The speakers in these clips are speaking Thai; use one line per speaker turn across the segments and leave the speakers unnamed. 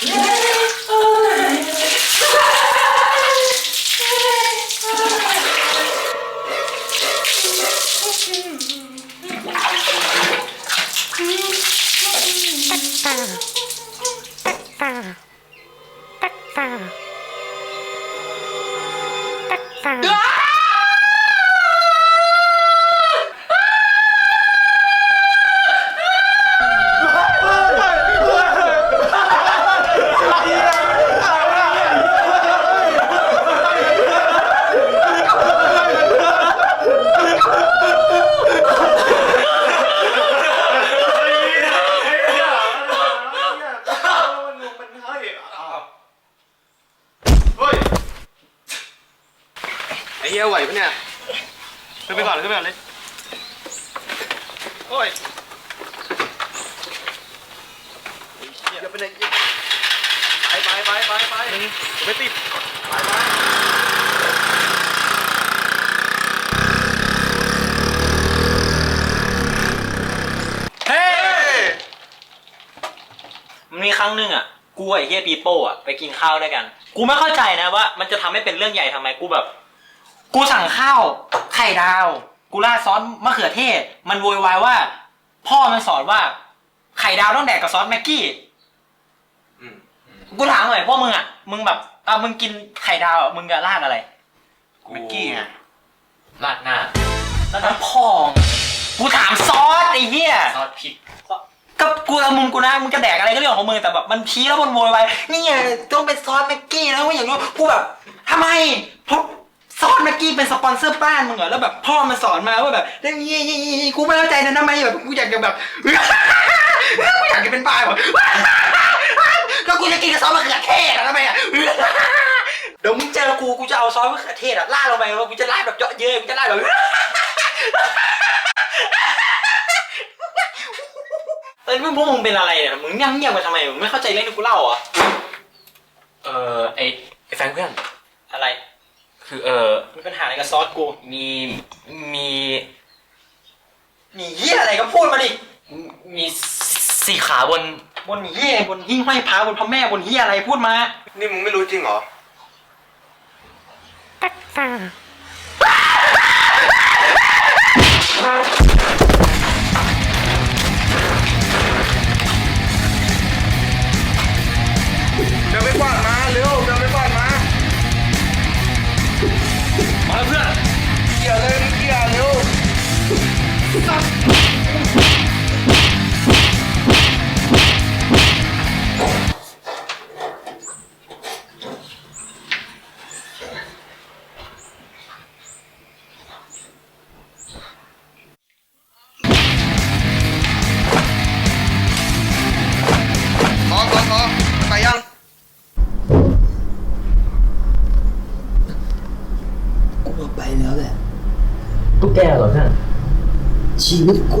Yeah. โอ้ยอย่าไปไหนไปไปไปไปไปไม่ติดไปไป
เฮ้มีครั้งหนึ่งอะกูกับไอ้เฮียปีโป้อะไปกินข้าวด้วยกัน กูไม่เข้าใจนะว่า มันจะทำให้เป็นเรื่องใหญ่ทำไมกูแบบ กูสั่งข้าวไข่ดาว กูราดซอสมะเขือเทศ มันโวยวายว่า พ่อมันสอนว่าไข่ดาวต้องแดกกับซอสแม็กกี้กูถามหน่อยพวกมึงอะ มึงแบบอะมึงกินไข่ดาวอะมึงจะราดอะไร
แม็กกี้ไง
ราดหน้า
แล้วน้ำพอง กูถามซอสไอ้เหี้ย
ซอสพริก
ก็กูเอามุมกูนะมึงจะแดกอะไรก็เรื่องของมึงแต่แบบมันพีแล้วมันโวยวายนี่ไงต้องเป็นซอสแม็กกี้นะว่าอย่างนู้นกูแบบทำไมเพราะ ซอสแม็กกี้เป็นสปอนเซอร์บ้านมึงเหรอแล้วแบบพ่อมันสอนมาว่าแบบเรื่องนี้กูไม่เข้าใจนะทำไมแบบกูอยากจะแบบกูอยากจะเป็นปลายว่ะก็กูจะกินกับซอสมะเขือเทศอะทำไมอะเดี๋ยวมึงเจอกูกูจะเอาซอสมะเขือเทศอะราลงไปว่ากูจะราดแบบเยอะเยอะกูจะราดแบบเอ้ยมึงพวกมึงเป็นอะไรเนี่ยมึงยังเงียบไปทำไมมึงไม่เข้าใจเรื่องที่กูเล่าเหรอ
เออไอไอแฟนเพื่อน คือเออ
มีปัญหาอะไรกับซอสกู
มีมี
มีเหี้ยอะไรก็พูดมาดิ
มีสี่ขาบน
บนเหี้ยบนหิ้งห้อยพระบนพระแม่บนเหี้ยอะไรพูดมา
นี่มึงไม่รู้จริงเหรอเข
ชีวิตกู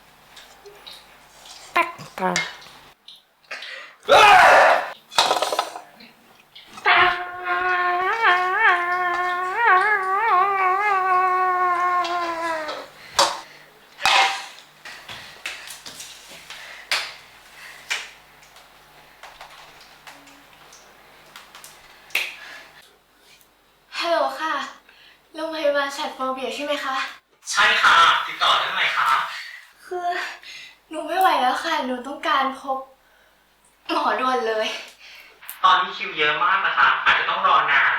อ
ด่
วนเลย
ตอนนี้คิวเยอะมากนะคะ อาจจะต้องรอนาน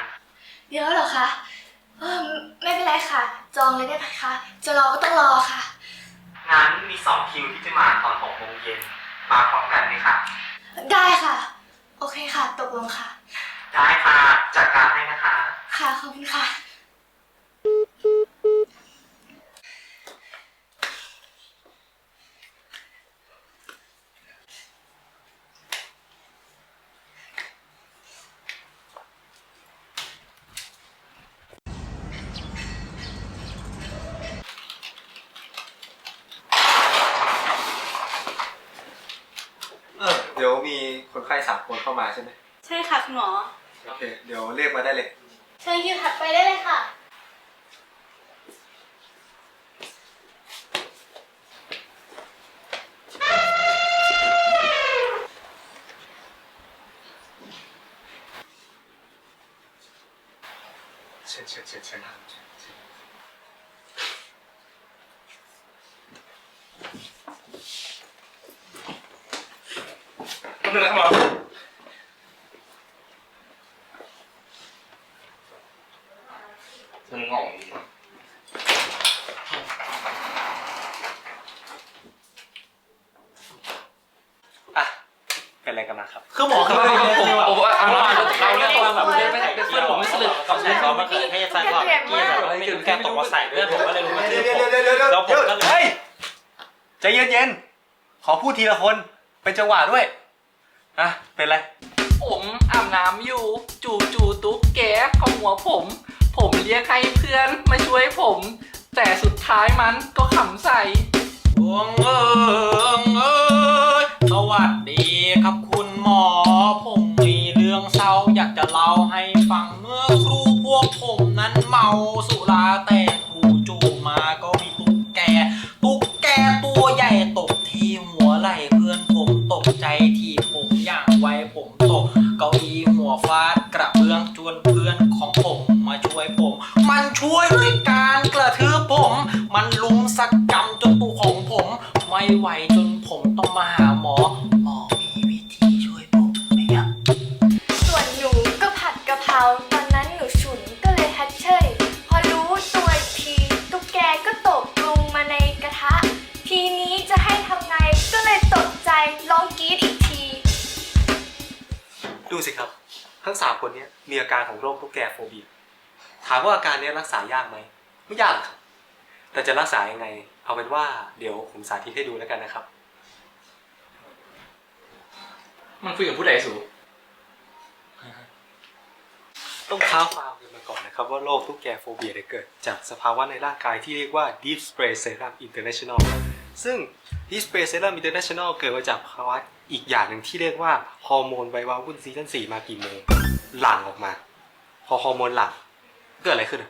เยอะเหรอคะเออไม่เป็นไรค่ะ จองเลยได้ไหมคะ จะรอก็ต้องรอค่ะ
งั้นมีสองคิวที่จะมาตอนหกโมงเย็นมาพร้อมกันไหมคะ
ได้ค่ะ โอเคค่ะ ตกลงค่ะ
ได้ค่ะ จัดการให้นะคะ
ค่ะ ขอบคุณค่ะ
เออ เดี๋ยวมีคนไข้สามคนเข้ามาใช่ไหม
ใช่
ช่ค่ะคุณหมอ
โอเค เดี๋ยวเรียกมาได้เลย
เชิญคิวถัดไปได้เลยค่ะ
เชิญเชิญเชิญเชิญ ต้องเดินครับหมอฉันงง
อะ เป็นอะไรกันนะครับ
คือหมอครับ
ผมผมผมว่าเอาเราเราเรื่องความแบบเพื่อนไม่เพื่อนผมไม่สนิทกับ
ใช่เขามาเกิดให้ใส่ความกี้ใส่ไม่ถึงแค่ตกมาใส่เพื่อนผมก็เลยรู้ว่า
เดี๋
ชื่
ยว
อ
เดี๋ยว
ผม
เดี๋ยวเดี๋ยว
แล้วผมก็เลย
ใจเย็นๆขอพูดทีละคน เป็นจังหวะด้วย อะเป็นไร
ผมอาบน้ำอยู่ จู่จู่ๆตุ๊กแกเข้าหัวผม ผมเรียกให้เพื่อนมาช่วยผม แต่สุดท้ายมันก็ขำใส่
วงเอิงเอ้ยสวัสดีครับคุณหมอ ผมมีเรื่องเศร้าอยากจะเล่าให้ เบื้องจวนเพื่อนของผมมาช่วยผม มันช่วยด้วยการกระทืบผม มันลุมสกรรมจนตัวของผม ไม่ไหวจนผมต้องมาหาหมอหมอมีวิธีช่วยผมไหมครับ
ส่วนหนูก็ผัดกะเพราตอนนั้นหนูฉุนก็เลยฮัดเชยพอรู้ตัวอีกทีตุ๊กแกก็ตกลงมาในกระทะ ทีนี้จะให้ทำไงก็เลยตกใจร้องกรี๊ดอีกที
ดูสิครับ ทั้งสามคนเนี้ยมีอาการของโรคตุ๊กแกโฟเบีย ถามว่าอาการเนี้ยรักษายากไหมไม่ยากหรอกครับแต่จะรักษายังไง เอาเป็นว่าเดี๋ยวผมสาธิตให้ดูแล้วกันนะครับ
มันคุยกับผู้ใดสู
ต้องเท้าความกันมาก่อนนะครับว่าโรคตุ๊กแกโฟเบียเนี่ยเกิดจากสภาวะในร่างกายที่เรียกว่า Deep Spray Serum International ซึ่ง Deep Spray Serum International เกิดมาจากภาวะอีกอย่างหนึ่งที่เรียกว่าฮอร์โมนไบวาวุ่นซีซั่น4มากี่โมงหลั่งออกมา พอฮอร์โมนหลั่งเกิดอะไรขึ้น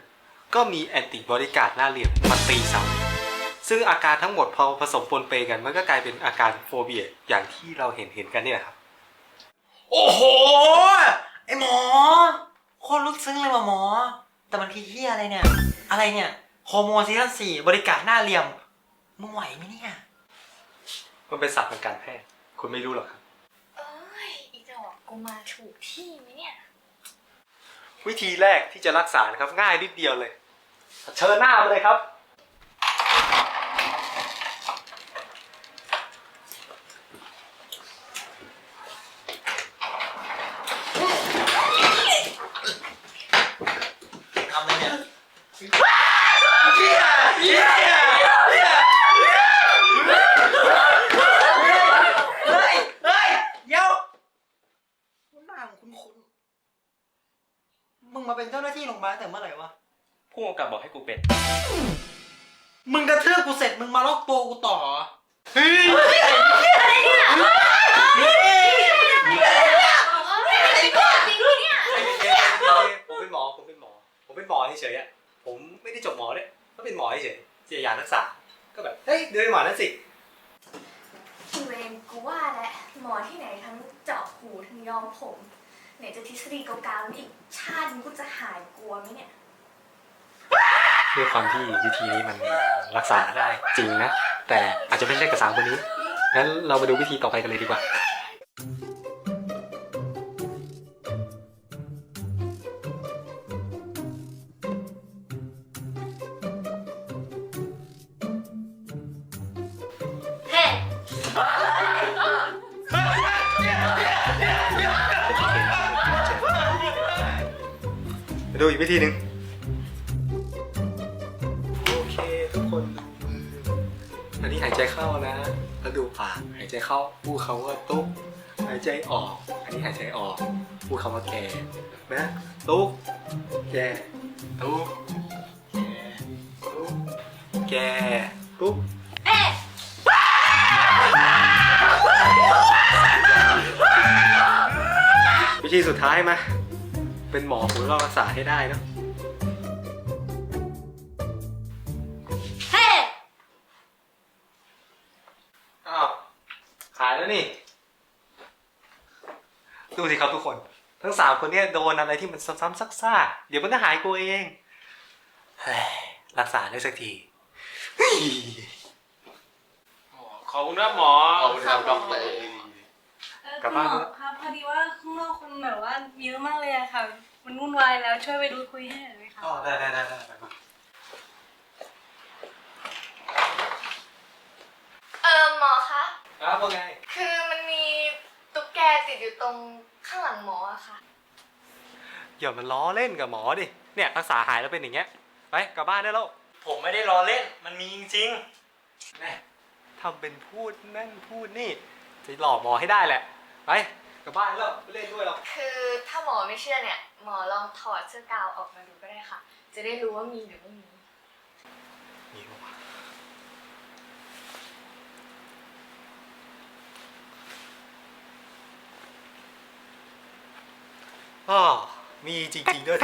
ก็มีแอนติบอดีการ์ดหน้าเหลี่ยมมาตีซ้ำซึ่งอาการทั้งหมดพอผสมปนเปกัน มันก็กลายเป็นอาการโฟเบียอย่างที่เราเห็นเห็นกันเนี่ยแหละครับ
โอ้โห ไอหมอ โคตรลึกซึ้งเลยว่ะหมอ แต่มันคือเฮียอะไรเนี่ย อะไรเนี่ย ฮอร์โมนซีซั่นสี่บริการหน้าเหลี่ยม มึงไหวไหมเนี่ย
มันเป็นศัพท์ทางการแพทย์ คุณไม่รู้หรอกครับ
เอ้ย อีดอกกูมาถูกที่ไหมเนี่ย
วิธีแรกที่จะรักษานะครับ ง่ายนิดเดียวเลย เชิญหน้ามาเลยครับ
ทำเลยเนี่ยเฮ้ย เฮ้ย เดี๋ยวหน้าของคุณคุณมึ งมาเป็นเจ้าหน้าที่โรงพยาบาลแต่เมื่อไหร่วะ
ผู้กำกับบอกให้กูเป็น
มึงกระทืบกูเสร็จมึงมาล็อกตัวกูต่อเหรอเฮ้ย
ผมเป็นหมอ ผมเป็นหมอ ผมเป็นหมอเฉยๆอะผมไม่ได้จบหมอเนี่ยก็เป็นหมอเฉยๆเจียยารักษา ก็แบบ เฮ้ยเดินหมอนั่นสิ
เวรกูว่าแหละหมอที่ไหนทั้งเจาะหูทั้งย้อมผม ไหนจะทฤษฎีเก่าๆอีกชาตินี้กูจะหายกลัวไหมเนี่ย
ด้วยความที่วิธีนี้มันรักษาได้จริงนะ แต่อาจจะไม่ใช่กระสามคนนี้งั้นเรามาดูวิธีต่อไปกันเลยดีกว่า ดูอีกวิธีหนึ่งโอเคทุกคนดูมืออันนี้หายใจเข้านะ แล้วดูปากหายใจเข้าพูดคำว่าตุ๊กหายใจออก อันนี้หายใจออกพูดคำว่าแกนะตุ๊กแกตุ๊กแกตุ๊กแกตุ๊กวิชีสุดท้ายมา เป็นหมอหัวเราะรักษาให้ได้เนอะ
เฮ้
อ้าวขายแล้วนี่ ดูสิครับทุกคน ทั้งสามคนเนี่ยโดนอะไรที่มันซ้ำๆซักๆเดี๋ยวมันก็หายกูเองเฮ้ยรักษาได้สักทีเฮ้ย
ขอบคุณครับหมอ
ขอบคุณครับดอกเตอร์
เออก
ลับบ้าน
คุณหมอครับ พอดีว่าข้างนอกคนแบบว่าเยอะมากเลยอะค่ะ มันวุ่นวายแล้วช่วยไปดูคุยให้หน่อยไหมคะ
อ๋อได้ได้ได้ได้ไปมา
เออหมอคะ
ครับว่าไง
คือมันมีตุ๊กแกติดอยู่ตรงข้างหลังหมออะค่ะ
อย่ามันล้อเล่นกับหมอดิ เนี่ยรักษาหายแล้วเป็นอย่างเงี้ย ไปกลับบ้านได้แล้ว
ผมไม่ได้รอเล่น มันมีจริง
แน่ทำเป็นพูดนั่นพูดนี่ จะหลอกหมอให้ได้แหละ ไป กลับบ้านได้แล้วไม่เล่นด้วยหรอก
คือถ้าหมอไม่เชื่อเนี่ย หมอลองถอดเสื้อกาวออกมาดูก็ได้ค่ะ จะได้รู้ว่ามีหรือไม่มี
มีปะวะอ๋อมีจริงๆด้วย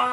อ่